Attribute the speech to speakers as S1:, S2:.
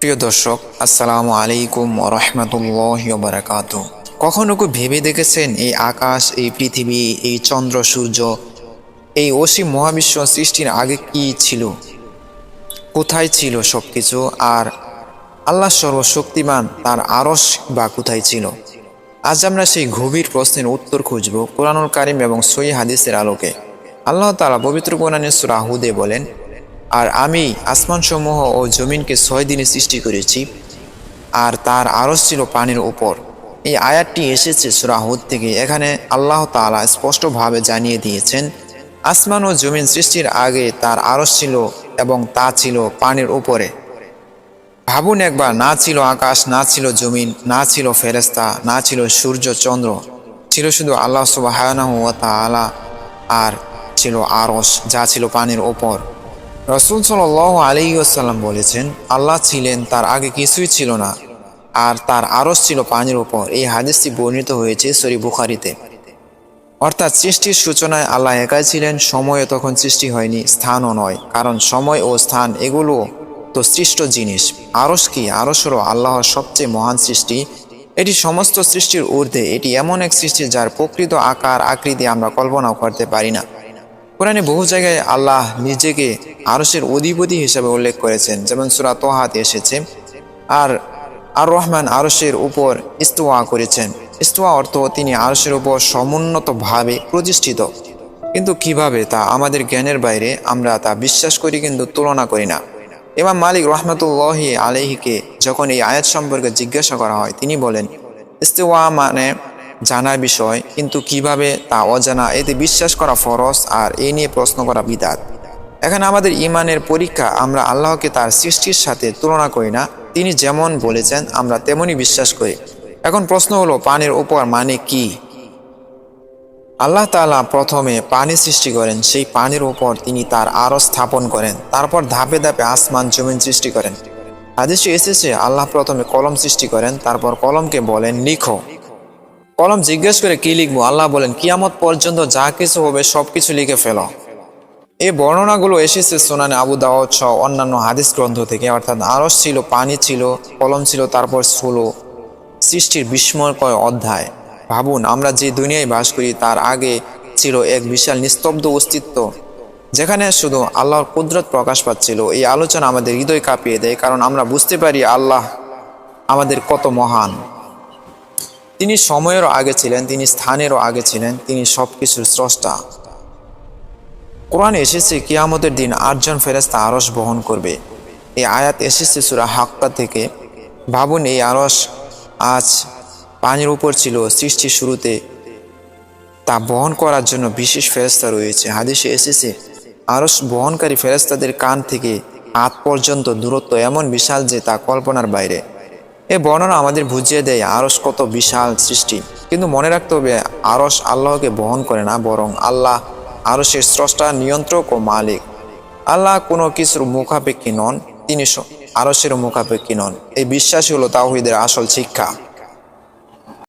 S1: প্রিয় দর্শক, আসসালামু আলাইকুম রহমতুল্লাহ বারাকাত কখনো কি ভেবে দেখেছেন এই আকাশ, এই পৃথিবী, এই চন্দ্র, সূর্য, এই অসীম মহাবিশ্ব সৃষ্টির আগে কি ছিল? কোথায় ছিল সব কিছু আর আল্লাহ সর্বশক্তিমান তার আরস বা কোথায় ছিল? আজ আমরা সেই গভীর প্রশ্নের উত্তর খুঁজব কোরআনুল কারিম এবং সই হাদিসের আলোকে। আল্লাহ তালা পবিত্র কোরআনের সুরাহুদে বলেন আর আমি আসমানসমূহ ও জমিনকে ছয় দিনে সৃষ্টি করেছি, আর তার আরস ছিল পানির উপর। এই আয়াতটি এসেছে সুরাহুদ থেকে, এখানে আল্লাহ তাআলা স্পষ্টভাবে জানিয়ে দিয়েছেন, আসমান ও জমিন সৃষ্টির আগে তার আরস ছিল এবং তা ছিল পানির উপরে। ভাবুন একবার, না ছিল আকাশ, না ছিল জমিন, না ছিল ফেরেস্তা না ছিল সূর্য, চন্দ্র, ছিল শুধু আল্লাহ তাআলা, আর ছিল আরস যা ছিল পানির ওপর রসুল সাল আলী আসাল্লাম বলেছেন, আল্লাহ ছিলেন তার আগে কিছুই ছিল না, আর তার আরস ছিল পানির ওপর এই হাদিসটি বর্ণিত হয়েছে সরি বুখারিতে। অর্থাৎ সৃষ্টির সূচনায় আল্লাহ একাই ছিলেন, সময়ে তখন সৃষ্টি হয়নি, স্থানও নয়। কারণ সময় ও স্থান এগুলো তো সৃষ্ট জিনিস। আরস কি? আরস হলো আল্লাহর সবচেয়ে মহান সৃষ্টি। এটি সমস্ত সৃষ্টির ঊর্ধ্বে। এটি এমন এক সৃষ্টি যার প্রকৃত আকার আকৃতি আমরা কল্পনাও করতে পারি না। কোরআনে বহু জায়গায় আল্লাহ নিজেকে আরসের অধিপতি হিসাবে উল্লেখ করেছেন। যেমন সুরা তোহাত এসেছে, আর আর রহমান আরসের উপর ইস্তোয়া করেছেন। ইস্তোয়া অর্থ তিনি আরসের উপর সমুন্নতভাবে প্রতিষ্ঠিত। কিন্তু কীভাবে তা আমাদের জ্ঞানের বাইরে আমরা তা বিশ্বাস করি কিন্তু তুলনা করি না। ইমাম মালিক রহমতুল্লাহ আলহিকে যখন এই আয়াত সম্পর্কে জিজ্ঞাসা করা হয়, তিনি বলেন, ইস্তেওয়া মানে জানার বিষয়, কিন্তু কীভাবে তা অজানা, এতে বিশ্বাস করা ফরজ আর এ নিয়ে প্রশ্ন করা বিদাত। এখানে আমাদের ইমানের পরীক্ষা আমরা আল্লাহকে তার সৃষ্টির সাথে তুলনা করি না, তিনি যেমন বলেছেন, আমরা তেমনই বিশ্বাস করি। এখন প্রশ্ন হলো, পানির উপর মানে কি? আল্লাহ তাআলা প্রথমে পানি সৃষ্টি করেন, সেই পানির উপর তিনি তার আরও স্থাপন করেন, তারপর ধাপে ধাপে আসমান, জমিন সৃষ্টি করেন। হাদিসে এসেছে, আল্লাহ প্রথমে কলম সৃষ্টি করেন, তারপর কলমকে বলেন লিখো কলম জিজ্ঞেস করে কি লিখব? আল্লাহ বলেন, কিয়ামত পর্যন্ত যা কিছু হবে সব কিছু লিখে ফেলো। এই বর্ণনাগুলো এসেছে সোনানে আবু দাওয়াত সহ অন্যান্য হাদিস গ্রন্থ থেকে। অর্থাৎ আরস ছিল, পানি ছিল, কলম ছিল, তারপর ষোলো সৃষ্টির বিস্ময়কর অধ্যায়। ভাবুন, আমরা যে দুনিয়ায় বাস করি, তার আগে ছিল এক বিশাল নিস্তব্ধ অস্তিত্ব, যেখানে শুধু আল্লাহর কুদরত প্রকাশ পাচ্ছিল। এই আলোচনা আমাদের হৃদয় কাঁপিয়ে দেয়, কারণ আমরা বুঝতে পারি আল্লাহ আমাদের কত মহান। তিনি সময়েরও আগে ছিলেন, তিনি স্থানেরও আগে ছিলেন, তিনি সব কিছুর স্রষ্টা। কোরআনে এসেছে, কিয়ামতের দিন আটজন ফেরেস্তা আরস বহন করবে। এই আয়াত এসেছে সুরা হাক্কা থেকে। ভাবুন, এই আরস আজ পানির উপর ছিল সৃষ্টির শুরুতে। তা বহন করার জন্য বিশেষ ফেরেস্তা রয়েছে। হাদিসে এসেছে আরস বহনকারী ফেরেস্তাদের কান থেকে হাত পর্যন্ত দূরত্ব এমন বিশাল যে তা কল্পনার বাইরে। এ বর্ণনা আমাদের বুঝিয়ে দেয় আরস কত বিশাল সৃষ্টি। কিন্তু মনে রাখতে হবে আরস আল্লাহকে বহন করে না, বরং আল্লাহ আরসের স্রষ্টা, নিয়ন্ত্রক ও মালিক। আল্লাহ কোনো কিছুর মুখাপেক্ষী নন, তিনি আরসের মুখাপেক্ষী নন। এই বিশ্বাসই হলো তাহিদের আসল শিক্ষা।